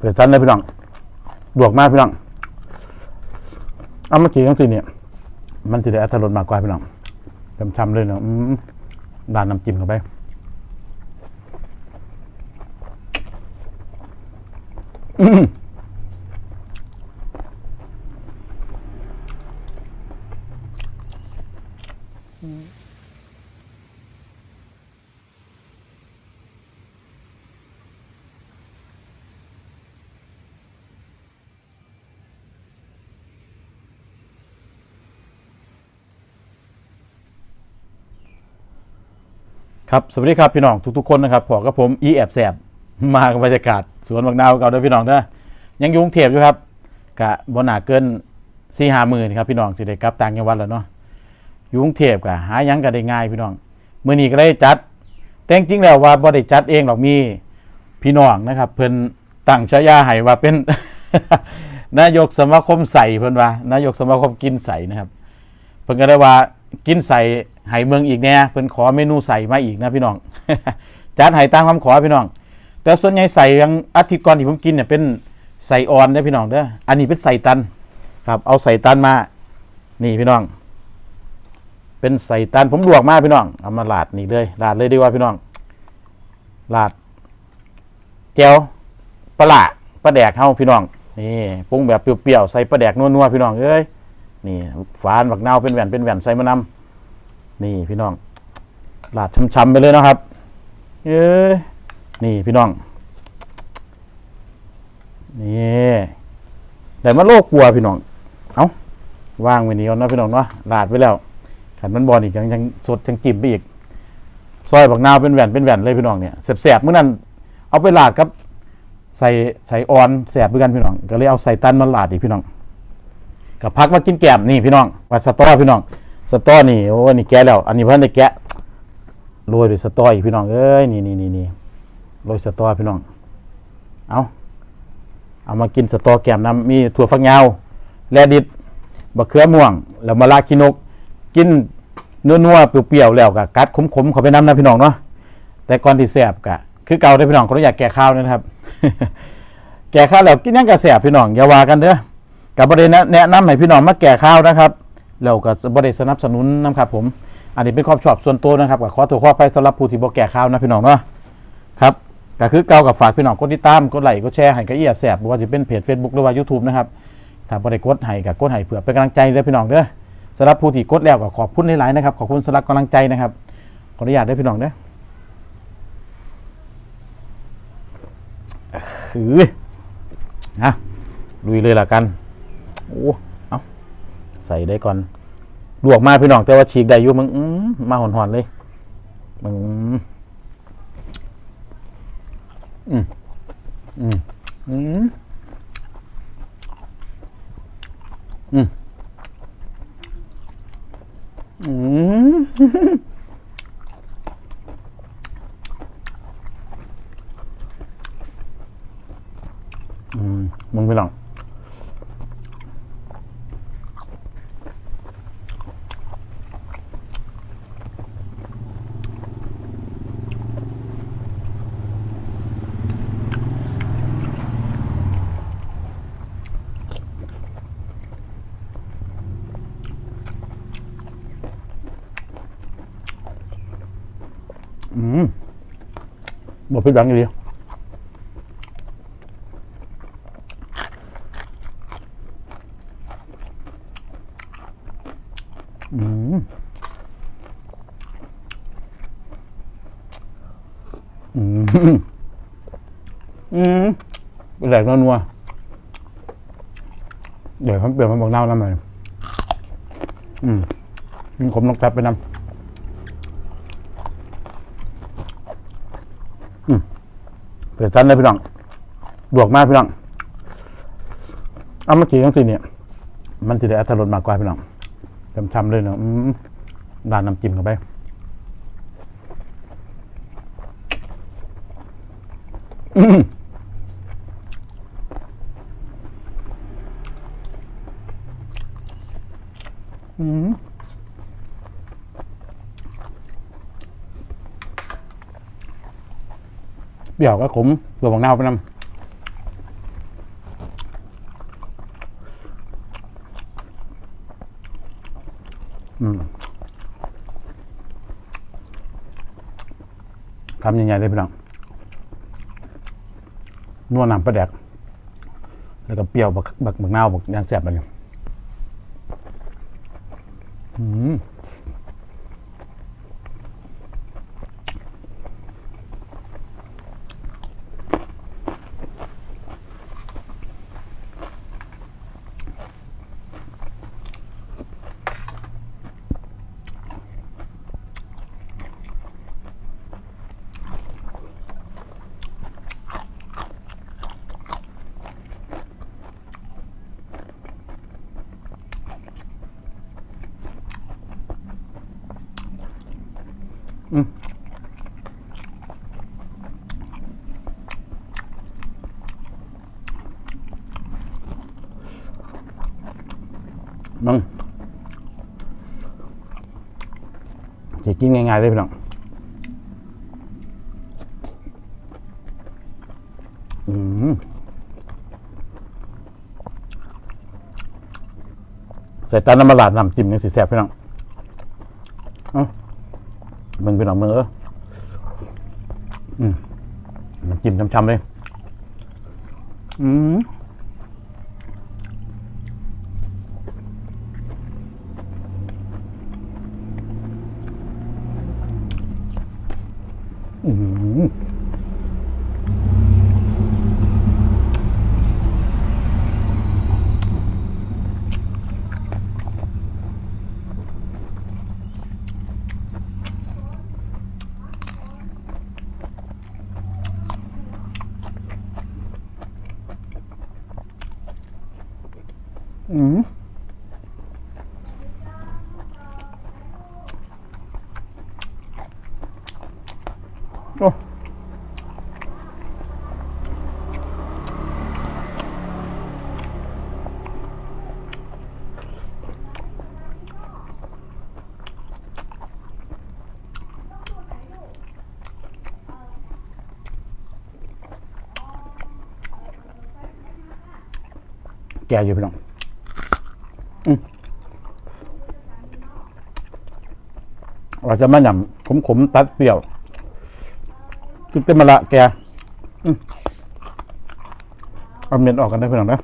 เกิดทันเลยพี่น้องบวกมากพี่น้อง เอาเมื่อกี้ทั้งสี่เนี่ย มันจะได้อัตรสมากกว่าพี่น้องช้ำๆเลยเนาะด่านน้ำจิ้มเข้าไปอืม ครับสวัสดีครับพี่น้องทุกๆคนนะครับพอกับผมอีแอบแสบมากับบรรยากาศสวนบักนาวเก่าเด้อพี่น้องเด้อยังยุ่งเทพอยู่ครับกะบนหนาเกินสี่ห้าหมื่นครับพี่น้องสิได้กลับต่างจังหวัดแล้วเนาะยู่งเทพกะหายังก็ได้ง่ายพี่น้องมื้อนี้ก็ได้จัด แต่จริงแล้วว่าบ่ได้จัดเองหรอกมีพี่น้องนะครับเพิ่นตั้งฉายาให้ว่าเป็นนายกสมาคมใส่เพิ่นว่านายกสมาคมกินใส่นะครับ เพิ่นก็ได้ว่ากินใส่ ไห้เมืองอีกแน่เพิ่นขอเมนูใส่มาอีกนะพี่น้องจัดไห้ตามคำขอพี่น้อง แต่ส่วนใหญ่ใส่ยังอาทิตย์ก่อนที่ผมกินเนี่ยเป็นใส่อ่อนนะพี่น้องเด้ออันนี้เป็นใส่ตันครับเอาใส่ตันมา นี่พี่น้อง เป็นใส่ตันผมลวกมาพี่น้องเอามาลาดนี่เลยลาดเลยดีกว่าพี่น้องลาดแก้วปลาปลาแดกเฮาพี่น้องนี่ปรุงแบบเปรี้ยวๆใส่ปลาแดกนัวๆพี่น้องเอ้ยนี่ฝานบักเนาเป็นแหวนเป็นแหวนใส่มะนำ นี่พี่น้องลาดช้ำๆไปเลยนะครับ เอ้ยนี่พี่น้อง นี่แต่มาโลกกลัวพี่น้อง เอาว่างไว้นี้ก่อนนะพี่น้องเนาะลาดไว้แล้วขันมันบอลอีกยังยังสดยังจิ้มไปอีก ซอยบักนาวเป็นแหวนเป็นแหวนเลยพี่น้องเนี่ยแสบๆเมื่อนั้นเอาไปลาดครับใส่ใส่ออนแสบด้วยกันพี่น้อง ก็เลยเอาใส่ตันมาลาดอีกพี่น้องกับพักมากินแกมนี่พี่น้องว่าสตอพี่น้อง สตอนี่โอ้นี่แกะแล้ว อันนี้เพิ่นได้แกะโรยด้วยสตออีกพี่น้องเอ้ยนี่นี่นี่นี่โรยสตอพี่น้อง เอาเอามากินสตอแกมน้ำมีถั่วฝักยาวแลดิดบะเขือม่วง แล้วมะระขี้นก กินนัวๆเปรี้ยวๆแล้วก็กัดขมๆเขาไปน้ำนะพี่น้องเนาะแต่ก่อนที่แสบกะคือเก่าได้พี่น้องคนอยากแก่ข้าวนะครับ แก่ข้าวแล้วกินยังกระแสบพี่น้องอย่าว่ากันเด้อกับบริแนแนะนำให้พี่น้องมาแก่ข้าวนะครับ แล้วก็บริสนับสนุนนะครับผมอันนี้เป็นความชอบส่วนตัวนะครับกับขอตัวข้อไปสำหรับผู้ที่บ่แก่ข้าวนะพี่น้องเนาะครับก็คือเก่ากับฝากพี่น้องกดติดตามกดไลค์กดแชร์ให้กับเอียบแสบบ่ว่าจะเป็นเพจ Facebook หรือว่า YouTube นะครับถ้าบ่ได้กดให้กับกดให้เผื่อเป็นกำลังใจเด้อพี่น้องเด้อสำหรับผู้ที่กดแล้วก็ขอบคุณหลายๆนะครับขอบคุณสำหรับกำลังใจนะครับขออนุญาตด้อพี่น้องเด้อหือนะลุยเลยละกัน โอ้ ใส่ได้ก่อนลวกมาพี่น้องแต่ว่าฉีกได้อยู่มึงอื้อมาหอนๆเลยมึงอืมอืมอืมอืมอืมอืมมึงพี่น้อง อืม บอกพี่แบงอยู่ดีอืมอืมอืมแหลกนัวๆเดี๋ยวเขาเปลี่ยนมาบอกเน่าน้ำเลยอืมมีขมลงแป๊บไปนำ เกิดทันเลยพี่น้องบวกมากพี่น้องเอามื่อกี้ทั้งสี่เนี่ยมันจะได้อัตรสมากกว่าพี่น้องช้ำๆเลยเนาะอืมดานน้ำจิ้มเข้าไปอืม เปรี้ยวก็ขมส่วนของเน่าไปนำคำใหญ่ๆเลยพี่น้องนวดน้ำประแดก แล้วก็เปรี้ยวบักบักบักเน่าบักยางแสบอะไรเนี่ย กินง่ายๆเลยพี่น้องอืมใส่ตาน้ำมันลาดน้ำจิ้มยังสิแซ่บพี่น้องเอ้ามึงพี่น้องมึงเอออืมน้ำจิ้มช้ำๆเลย อืม อืม อืมโอ้แกอยู่พี่น้องอืม เราจะมาหย่ำขมขมตัดเปรี้ยวตึกเต็มมะละแกอืมเอาเม็ดออกกันได้พี่น้อนนะ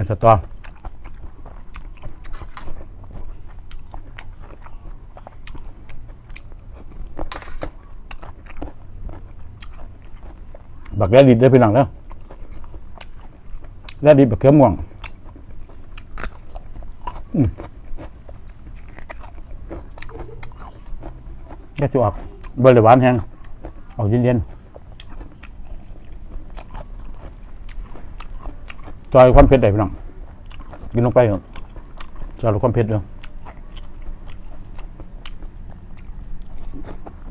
ม็ดสตอบักแรดดิดได้พี่น้องเด้อแรดดิดบักเขือม่วงแค่จะออกบร์หวานแห้งออกเย็นๆ จอยความเผ็ดได้พี่น้องกินลงไปเถอะจอยลดความเผ็ดเด้อ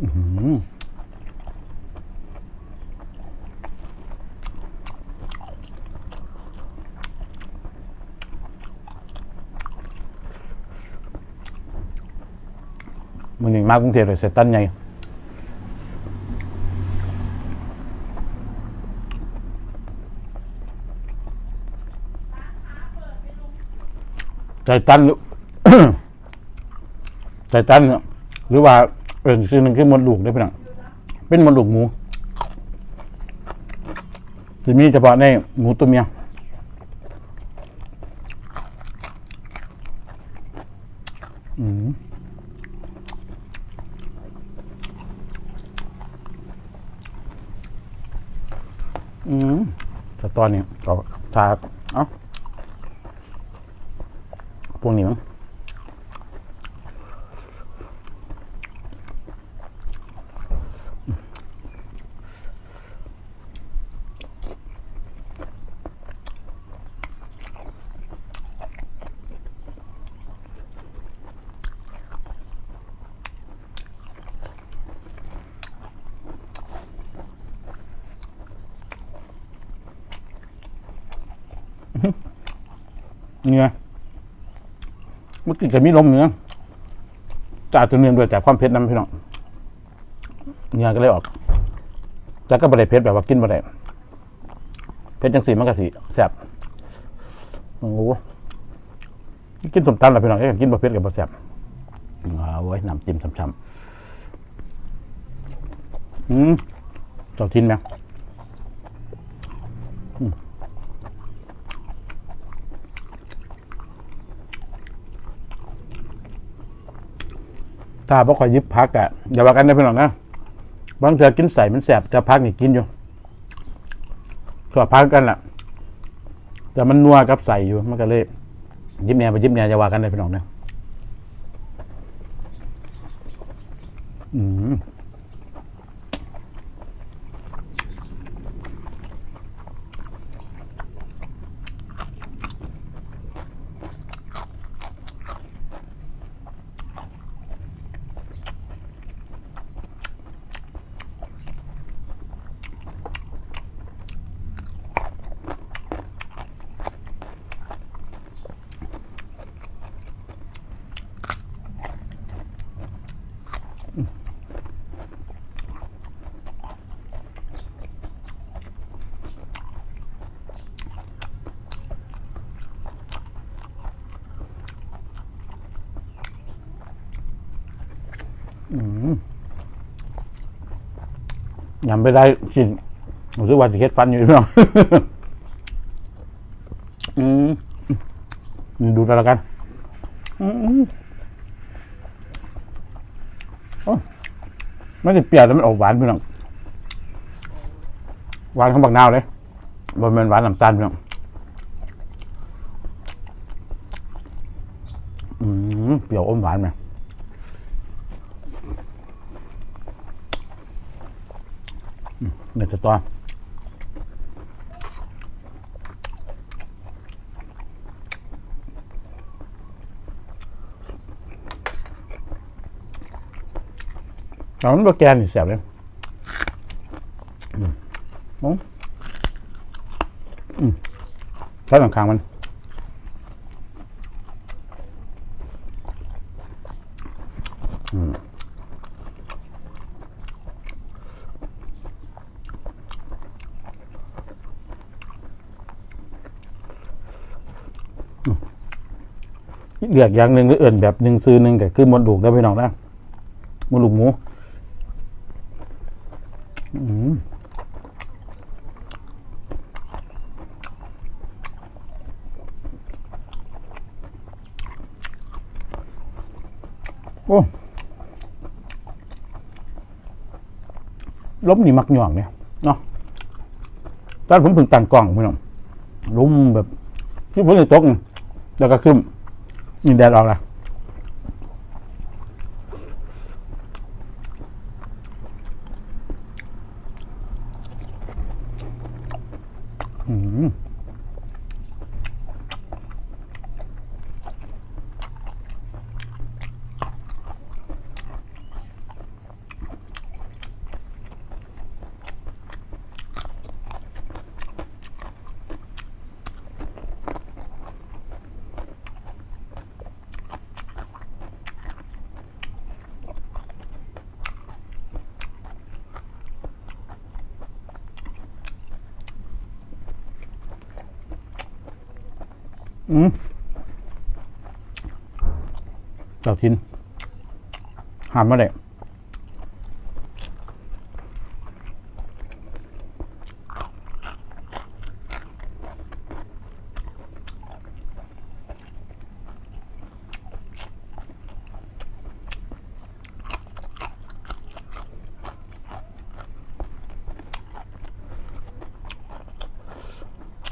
อื้อหือมึงนี่มากรุงเทพเลยเสร็จตั้นให ใจตันหรือ ใจตันเนี่ยหรือว่าเออสิ่งหนึ่งคือมดลูกได้เป็นหนังเป็นมดลูกหมูจะมีเฉพาะในหมูตัวเมียอืมอืมแต่ตอนนี้ก็ทาเอ้า พวกนี้มั้งนี่ไงเมื่อกี้ก็มีลมเนื้อจากตัวเนื่องด้วยจากความเผ็ดน้ำพี่น้องเนื้อก็เลยออกแต่ก็บะได้เผ็ดแบบว่ากินบะได้เผ็ดจังสีมันก็สีแซ่บโอ้โหกินสมตำแล้วพี่น้องก็กินบะเผ็ดกับบะแซ่บว้าวเว้น้ำจิ้มช้ำๆอืมเจ้าทินไหมอืม ถ้าบ่ค่อยยิบพักอะอย่าว่ากันนะพี่น้องนะบางเถื่อกินใส่มันแสบจะพักนี่กินอยู่ก็พักกันแหละแต่มันนัวกับใส่อยู่มันก็เลยยิบแหนไปยิบแหนอย่าว่ากันนะพี่น้องนะอืม ยำไปได้กินรู้สึกว่าจะเค็ดฟันอยู่พี่น้องอืมดูแล้วกันอืมโอ้ไม่ได้เปรี้ยวแต่มันออกหวานพี่น้องหวานของบักนาวเลยบะเมนหวานน้ำตาลพี่น้องอืมเปรี้ยวอมหวานไหม เดี๋ยวจะตัวเอามันบะแกนนี่แสบเลยอืมอืมใช้หลังคางมัน เลือกอย่างหนึ่งก็เอื่นแบบหนึ่งซื้อหนึ่งก็คือมดลูกได้พี่น้องนะมดลูกหมูอืมโอ้ล้มนี่มักหย่องเนี่ยเนาะตอนผมเพิ่งตั้งกล้องพี่น้องล้มแบบที่ผมจะตกนี่แล้วก็ขึ้น นี่แดดออกแล้วอืม อืมเจ้าทินหามมาเลย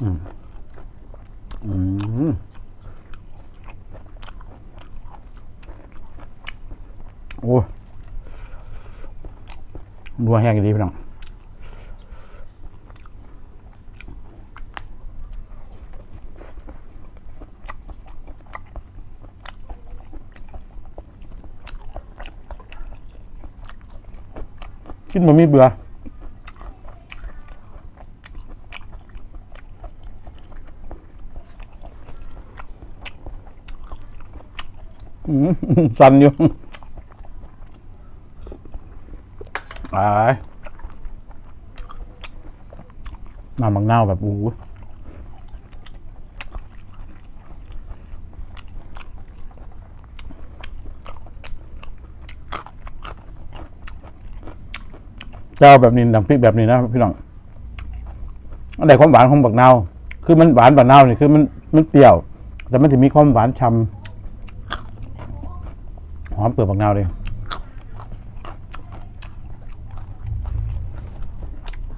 อืมโอ้ย นัวแห้งดีพี่น้องกินมันมีเบื่ออืมสั่นอยู่อาย น้ำมังนาวแบบอู้เจ้าแบบนี้น้ำพริกแบบนี้นะพี่น้องอันไหนความหวานของบักนาวคือมันหวานบักนาวนี่คือมันมันเปรี้ยว แต่มันจะมีความหวานชำหอมเปลือกบักนาวเลย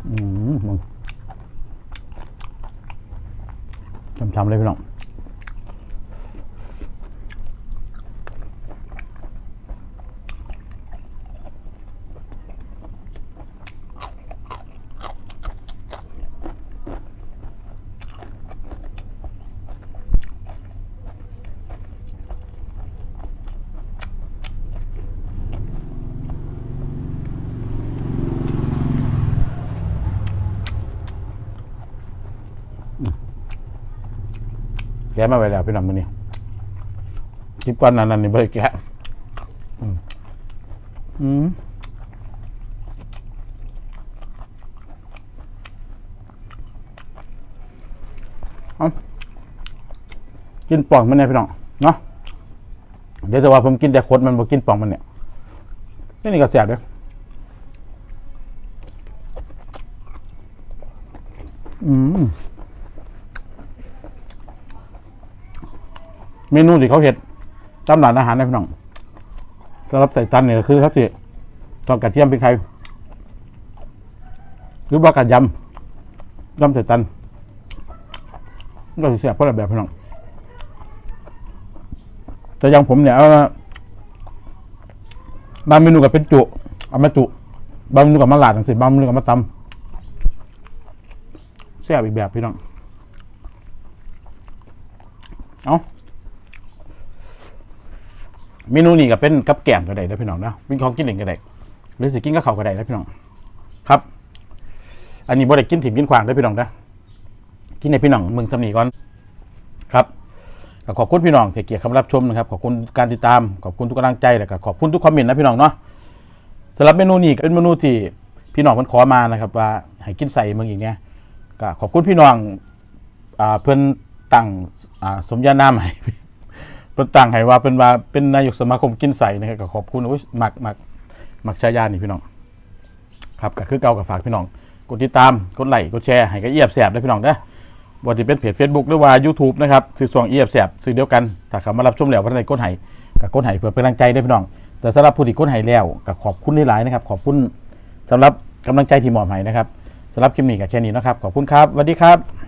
อืมมึง ทำเลยพี่น้องะมาไว้แล้วพี่น้องมือนี้คลิปก่อนนั้นนั่นนี่ไม่ได้แกะอืมอืมเอกินป่องมันเนี่ยพี่น้องเนาะเดี๋ยวแต่ว่าผมกินแต่คดมันบ่กินป่องมันเนี่ยนี่นี่ก็แสบเด้ออืม เมนูที่เขาเห็ดตามร้านอาหารนะพี่น้องสำหรับใส่ตันเนี่ยก็คือครับสิตอนกระเทียมเป็นใครหรือว่ากัดยำยำใส่ตันก็เสียบเพราะแบบพี่น้องแต่ยังผมเนี่ยเอามาบางเมนูกับเป็นจุเอามาจุบางเมนูกับมาหลาดังสิบางเมนูกับมาตำแซ่บอีกแบบพี่น้องเอา เมนูนี้ก็เป็นกับแกล้มก็ได้นะพี่น้องนะเป็นของกินเองก็ได้หรือสิกินกับเขาวก็ได้นะพี่น้องครับ อันนี้บ่ได้กินถิ่มกินขวางได้พี่น้องนะกินในพี่น้องเมืองสำนีก่อนครับก็ขอบคุณพี่น้องที่เกียรติคำรับชมนะครับขอบคุณการติดตามขอบคุณทุกกำลังใจแล้วก็ขอบคุณทุกคอมเมนต์นะพี่น้องเนาะสำหรับเมนูนี้ก็เป็นเมนูที่พี่น้องมันขอมานะครับว่าให้กินใส่เมืองอย่างเงี้ยก็ขอบคุณพี่น้องอเพื่อนตั้งสมญานามให้ เพิ่นตั้งให้ว่าเป็นว่าเป็นนายกสมาคมกินใส่นะครับก็ขอบคุณโอ้ยมักมักมักชายานี่พี่น้อง ครับก็คือเก่ากับฝากพี่น้อง กดติดตามกดไลค์กดแชร์ให้กับเอียบแสบได้พี่น้องนะว่าจะเป็นเพจ Facebook หรือว่า YouTube นะครับสื่อสวงเอียบแสบสื่อเดียวกันถ้าเขามารับชมแล้ววันไหนกดไห้กับกดไห้เพื่อเป็นกำลังใจได้พี่น้อง แต่สำหรับผู้ที่กดไห้แล้วก็ขอบคุณหลายๆนะครับ ขอบคุณสำหรับกำลังใจที่มอบให้นะครับสำหรับคลิปนี้ก็แค่นี้นะครับขอบคุณครับสวัสดีครับ